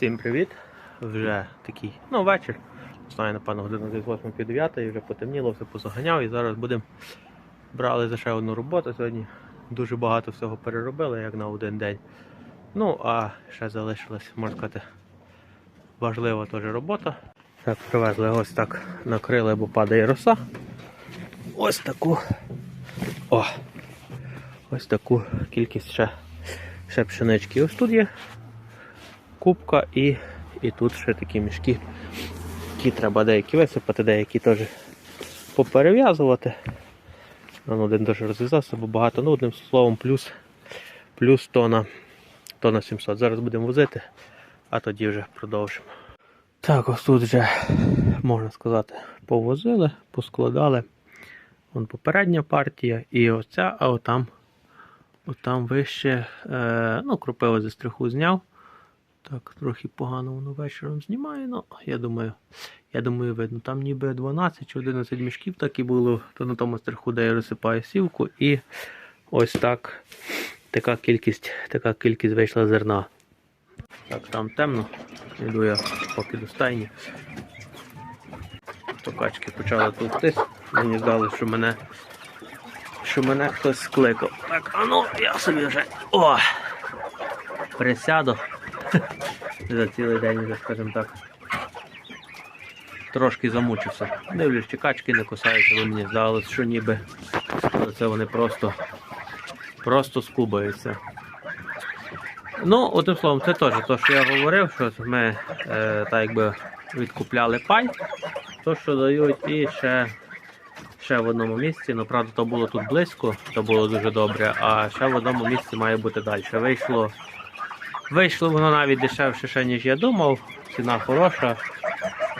Всім привіт! Вже такий, ну, вечір. Знаю, напевно, година десь 8 пів 9, вже потемніло, все позаганяв і зараз будемо брали за ще одну роботу. Сьогодні дуже багато всього переробили, як на один день. Ну, а ще залишилась, можна сказати, важлива теж робота. Так, привезли ось так накрили, бо падає роса. Ось таку. О! Ось таку кількість ще, ще пшенички. Ось тут є кубка і, і тут ще такі мішки, які треба деякі висипати, деякі теж поперев'язувати. Ну, один теж розв'язався, бо багато, ну одним словом, плюс, плюс тона, тона 700. Зараз будемо возити, а тоді вже продовжимо. Так, ось тут вже, можна сказати, повозили, поскладали. Вон попередня партія і оця, а отам, отам вище, е, ну, кропиво зі стриху зняв. Так, трохи погано воно вечором знімає, ну, я думаю, я думаю, видно. Там ніби 12 чи 11 мішків так і було, то на тому стриху, де я розсипаю сівку, і ось так така кількість, така кількість вийшла зерна. Так, там темно. Йду я поки до стайні. То качки почали товктись. Мені здалося, що мене що мене хтось скликав. Так, а ну я собі вже о! Присяду. За цілий день вже, скажімо так. Трошки замучився. Дивлюсь, чи качки не кусаються, бо мені здалося, що ніби але це вони просто, просто скубаються. Ну, одним словом, це теж те, що я говорив, що ми е, так якби відкупляли пай, то, що дають, і ще, ще в одному місці. Ну, правда, то було тут близько, то було дуже добре, а ще в одному місці має бути далі. Вийшло, вийшло воно навіть дешевше, ще, ніж я думав. Ціна хороша.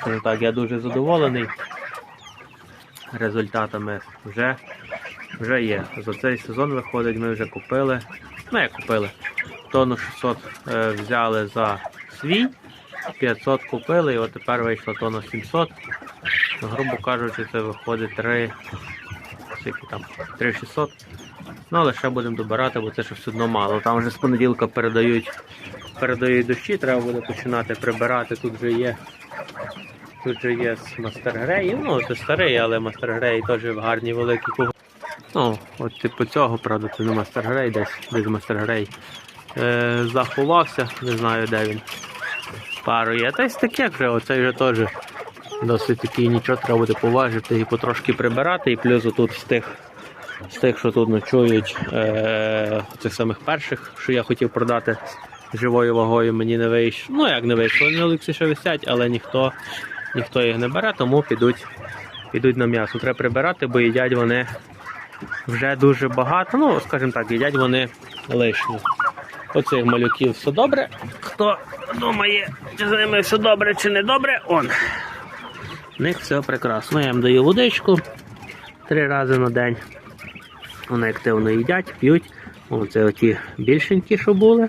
Скажімо так, я дуже задоволений результатами. Вже, вже є. За цей сезон виходить, ми вже купили. Ну, як купили. Тонну 600 е, взяли за свій, 500 купили, і от тепер вийшло тонна 700. Ну, Грубо кажучи, це виходить 3, скільки там, 3600. Ну, але ще будемо добирати, бо це ж все одно мало. Там вже з понеділка передають, передають дощі, треба буде починати прибирати. Тут вже є. Тут же є мастер-грей. Ну, це старий, але мастер-грей теж в гарній великій кого. Ну, от типу цього, правда, це не мастер-грей, десь десь мастер-грей. Е, заховався, не знаю де він. Пару є. Та й таке вже, оцей вже теж досить такий нічого треба буде поважити і потрошки прибирати. І плюс отут тих, з тих, що тут ночують, е, цих самих перших, що я хотів продати живою вагою, мені не вийшло. Ну як не вийшло, вони олексі ще висять, але ніхто, ніхто їх не бере, тому підуть, підуть на м'ясо. Треба прибирати, бо їдять вони вже дуже багато. Ну, скажімо так, їдять вони лишні. Оцих малюків все добре. Хто думає, чи з ними все добре, чи не добре, он. У них все прекрасно. Я їм даю водичку три рази на день. Вони активно їдять, п'ють. Оце оті більшенькі, що були.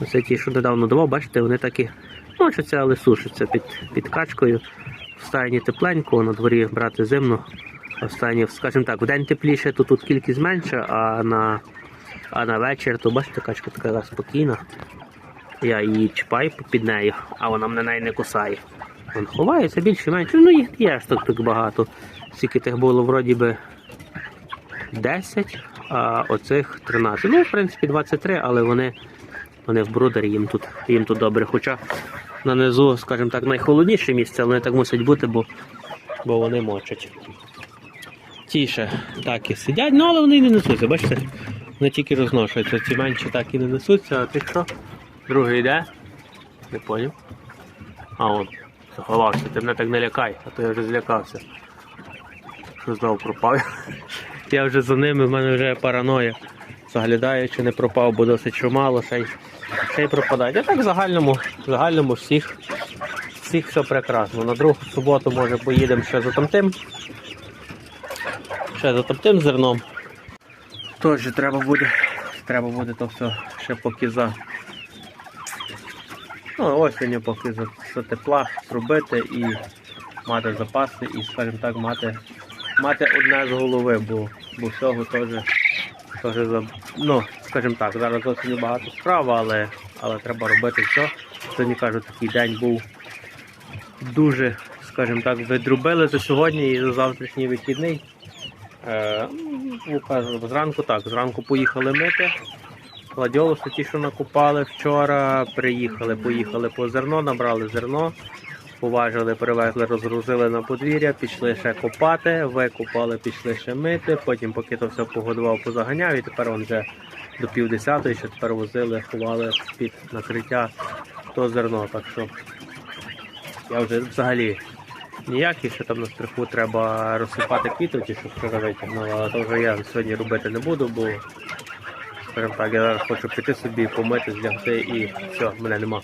Оце ті, що недавно давав, бачите, вони такі мочаться, але сушаться під, під качкою. В стайні тепленько, на дворі брати зимно. В стайні, скажімо так, в день тепліше, то тут кількість менша, а на а на вечір, то бачите, качка така спокійна. Я її чіпаю під нею, а вона мене не кусає. Вон ховається більше менше. Ну їх є ж так, так багато. Скільки тих було вроді би 10, а оцих 13. Ну, в принципі, 23, але вони, вони в брудері, їм тут, їм тут добре. Хоча нанизу, скажімо так, найхолодніше місце, але вони так мусять бути, бо, бо вони мочать. Ті ще так і сидять, ну але вони і не несуться, бачите? Вони тільки розношуються. Ці менші так і не несуться, а тих що? Другий йде? Не поняв. А он, заховався, ти мене так не лякай, а то я вже злякався. Що знову пропав. Я вже за ними, в мене вже параноя. Заглядаю, чи не пропав, бо досить чимало, ще й, ще й так в загальному, в загальному всіх, всіх все прекрасно. На другу суботу, може, поїдемо ще за тамтим. Ще за тамтим зерном. Теж треба буде, треба буде то все ще поки за. Ну, осінню поки за, за тепла зробити і мати запаси, і, скажімо так, мати, мати одне з голови, бо, бо всього теж, теж ну, скажімо так, зараз зовсім багато справ, але, але треба робити все, Сьогодні кажу, такий день був дуже, скажімо так, видрубили за сьогодні і за завтрашній вихідний. Е, ну, кажу, зранку так, зранку поїхали мити. Гладіолуси ті, що накупали вчора, приїхали, поїхали по зерно, набрали зерно, поважили, привезли, розгрузили на подвір'я, пішли ще копати, викопали, пішли ще мити, потім поки то все погодував, позаганяв, і тепер он вже до півдесятої, ще тепер возили, ховали під накриття то зерно. Так що я вже взагалі ніякий, що там на стриху треба розсипати квіти, ті, що вчора витягнули, але то вже я сьогодні робити не буду, бо скажімо так, я зараз хочу піти собі, помити, злягти і все, мене нема.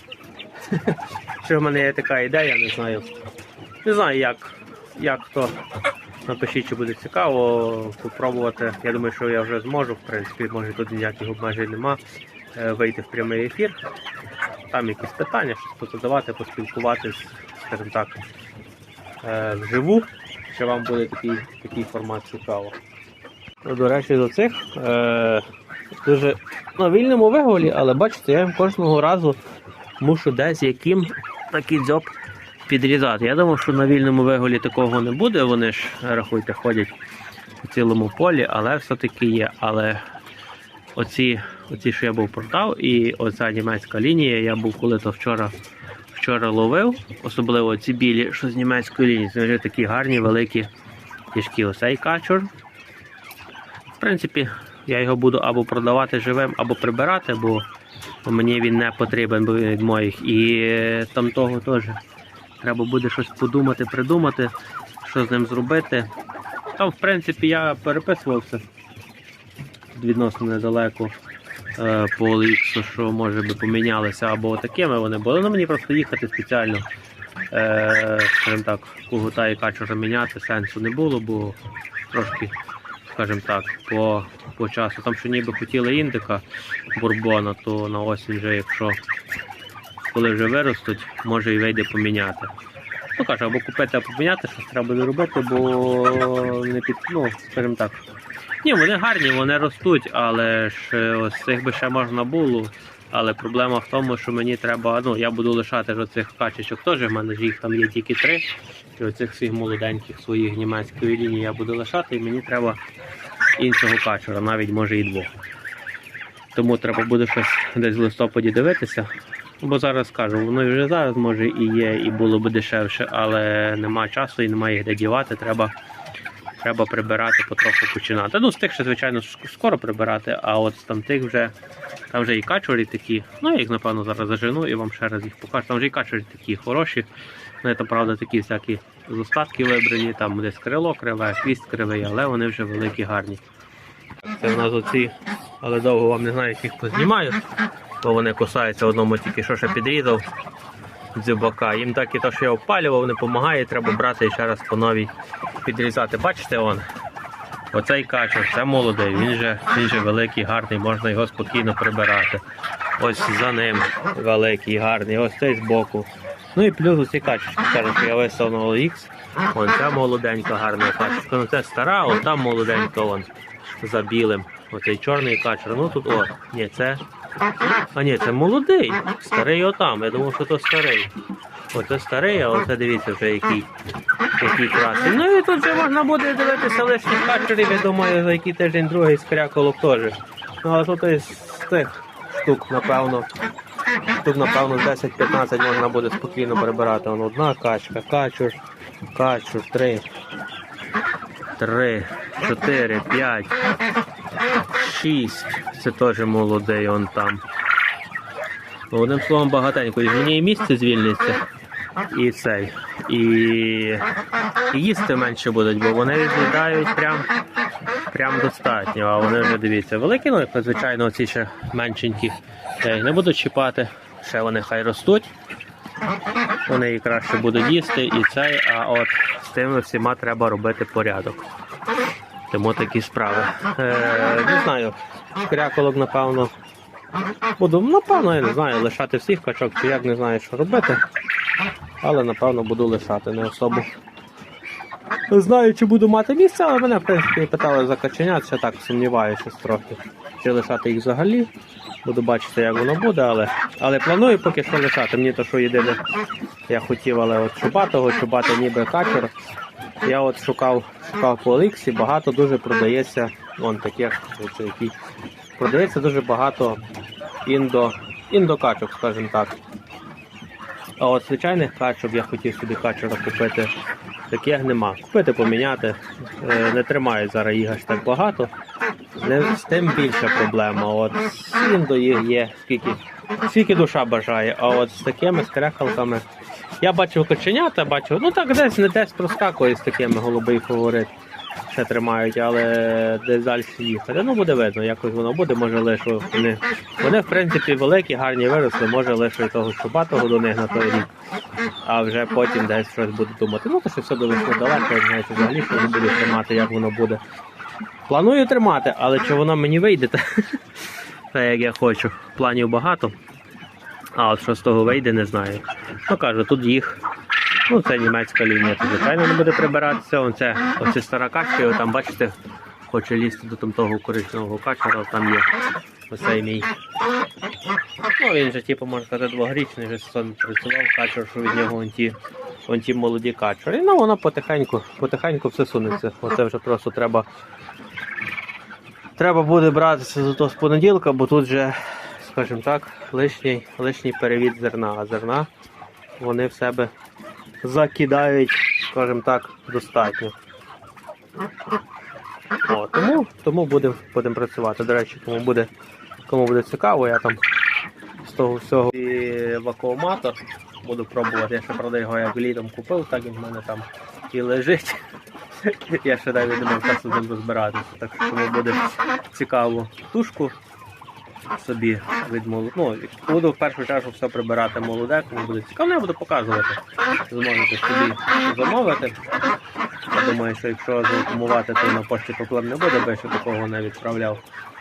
Що в мене є така ідея, не знаю. Не знаю, як, як хто. Напишіть, чи буде цікаво попробувати. Я думаю, що я вже зможу, в принципі, може тут ніяких обмежень нема. е, Вийти в прямий ефір. Там якісь питання, щось позадавати, поспілкуватись, скажімо так, е, вживу, що вам буде такий, такий формат цікаво. Ну, До речі, до цих е, дуже на вільному виголі, але бачите, я їм кожного разу мушу десь яким такий дзьоб підрізати. Я думав, що на вільному виголі такого не буде. Вони ж, рахуйте, ходять у цілому полі, але все-таки є. Але оці, оці, що я був продав, і оця німецька лінія, я був коли то вчора, вчора ловив, особливо ці білі, що з німецької лінії, це вже такі гарні, великі кішки. Оцей качур. В принципі, я його буду або продавати живим, або прибирати, бо мені він не потрібен від моїх. І е, там того теж. Треба буде щось подумати, придумати, що з ним зробити. Там, в принципі, я переписувався відносно недалеко е, по OLX, що може би помінялися або такими вони були. Ну мені просто їхати спеціально, е, скажімо так, кугута і качура міняти сенсу не було, бо трошки, скажімо так, по, по часу. Там що ніби хотіли індика бурбона, то на осінь вже, якщо коли вже виростуть, може і вийде поміняти. Ну кажу, або купити, або поміняти, щось треба буде робити, бо не під, ну, скажімо так. Ні, вони гарні, вони ростуть, але ж е, ось цих би ще можна було. Але проблема в тому, що мені треба, ну я буду лишати ж оцих качечок теж, в мене ж їх там є тільки три. І оцих всіх молоденьких своїх німецької лінії я буду лишати, і мені треба іншого качера, навіть може і двох. Тому треба буде щось десь в листопаді дивитися. Бо зараз кажу, воно вже зараз може і є, і було б дешевше, але нема часу і немає їх де дівати. Треба, треба прибирати, потроху починати. Ну, з тих ще, звичайно, скоро прибирати, а от з там тих вже, там вже і качурі такі. Ну, я їх, напевно, зараз зажену і вам ще раз їх покажу. Там вже і качурі такі хороші. Ну, це, правда, такі всякі з остатки вибрані, там десь крило криве, хвіст кривий, але вони вже великі, гарні. Це в нас оці, але довго вам не знаю, як їх познімаю бо вони кусаються одному тільки що ще підрізав дзюбака. Їм так і то, що я опалював, не допомагає, треба брати і ще раз по новій підрізати. Бачите, он, оцей качур, це молодий, він же, він же великий, гарний, можна його спокійно прибирати. Ось за ним великий, гарний, ось цей збоку. Ну і плюс оці качечки, кажу, що я вистав на OLX. Вон ця молоденька, гарна качечка. Ну це стара, а там молоденька вон за білим. Оцей чорний качур. Ну тут о, ні, це а ні, це молодий. Старий отам. Я думав, що то старий. Оце старий, а оце дивіться вже який, який красний. Ну і тут вже можна буде дивитися лишніх качерів, я думаю, за який тиждень другий з кряколок теж. Ну але тут із тих штук, напевно. Тут, напевно, 10-15 можна буде спокійно прибирати. Вон одна качка, качур, качур, три. Три, чотири, п'ять, шість. Це теж молодий он там. Одним словом, багатенько. І мені і місце звільниться. І цей. І, і їсти менше будуть, бо вони від'їдають прям, прям достатньо. А вони вже дивіться, великі, ну як звичайно, оці ще меншенькі. Не буду чіпати. Ще вони хай ростуть. Вони її краще будуть їсти і цей, а от з тими всіма треба робити порядок. Тому такі справи. Е, не знаю, кряколок, напевно. Буду, напевно, я не знаю, лишати всіх качок, чи як не знаю, що робити. Але напевно буду лишати не особу. Не знаю, чи буду мати місце, але мене, в принципі, питали за каченят, ще так сумніваюся трохи. Чи лишати їх взагалі, Буду бачити, як воно буде, але, але планую поки що лишати. Мені то, що єдине, я хотів, але от чубатого, чубати ніби качер. Я от шукав, шукав по Оліксі, багато дуже продається, вон таких, оце які, продається дуже багато індо, індокачок, скажімо так. А от звичайних качок я хотів собі качера купити. Таких нема. Купити, поміняти. Е, Не тримають зараз їх аж так багато. З тим більша проблема. От індо їх є, скільки, скільки душа бажає. А от з такими скрехалками. Я бачив коченята, бачив, ну так десь не десь проскакує з такими голубий фаворит. Ще тримають, але десь далі їхати. Ну буде видно, якось воно буде, може лише вони. Вони, в принципі, великі, гарні виросли, може лише того чубатого до них на той рік. А вже потім десь щось буду думати. Ну, то що все буде далеко, я взагалі що буду тримати, як воно буде. Планую тримати, але чи воно мені вийде, та- так як я хочу. Планів багато. А от що з того вийде, не знаю. Ну кажу, тут їх. Ну, це німецька лінія, то звичайно не буде прибиратися. Оце, оце стара качка, там, бачите, хоче лізти до там того коричневого качера, там є оцей мій. Ну, він же, типу, можна сказати, двогрічний, вже сон працював качер, що від нього вон ті, вон ті молоді качери. Ну, воно потихеньку, потихеньку все сунеться. Оце вже просто треба. Треба буде братися за то з понеділка, бо тут вже, скажімо так, лишній, лишній перевід зерна. А зерна вони в себе закидають, скажімо так, достатньо. О, тому тому будемо будем працювати. До речі, кому буде, кому буде цікаво, я там з того всього і вакууматор буду пробувати. Я ще правда його як літом купив, так він в мене там і лежить. Я ще навіть не мав часу ним розбиратися. Так що кому буде цікаво тушку собі від молоду. Ну, буду в першу чергу все прибирати молоде, кому буде цікаво, ну, я буду показувати. Зможете собі замовити. Я думаю, що якщо зрекомувати, то на пошті проблем не буде, бо я ще такого не відправляв.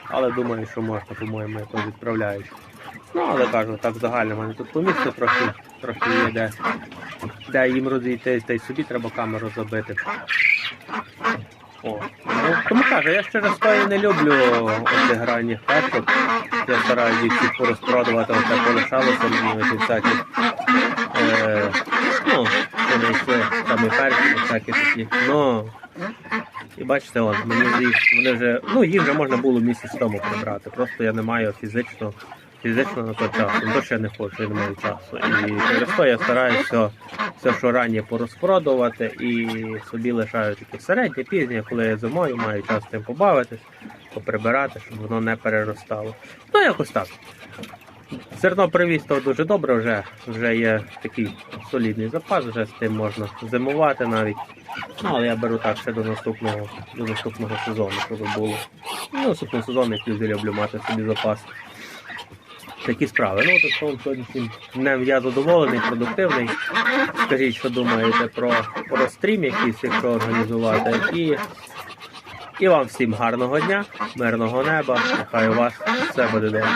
Але думаю, що можна, по-моєму, якось відправляють. Ну, але кажу, так загально в мене тут по місту трохи, трохи є, де, де їм розійтись, та й собі треба камеру забити. О, ну, тому кажу, я через то і не люблю оцих ранніх качок. Я стараюся їх всіх порозпродувати, оце полишалося мені оці всякі. Е, ну, вони ще самі перші, всякі такі. Ну, і бачите, от, мені їх, вони вже, ну, їх вже можна було місяць тому прибрати. Просто я не маю фізично, фізично на то часу. Не то, я не хочу, не маю часу. І через то я стараюся все, що раннє порозпродувати і собі лишаю таке середнє, пізнє, коли я зимою маю час тим побавитись, поприбирати, щоб воно не переростало. Ну, якось так. Зерно привіз то дуже добре, вже, вже є такий солідний запас, вже з тим можна зимувати навіть. Ну, але я беру так ще до наступного, до наступного сезону, щоб було. Ну, наступного сезону, я люблю мати собі запас. Такі справи. Ну, так що сьогоднішнім днем я задоволений, продуктивний. Скажіть, що думаєте про, про стрім якийсь, якщо організувати. І, і вам всім гарного дня, мирного неба. Нехай у вас все буде добре.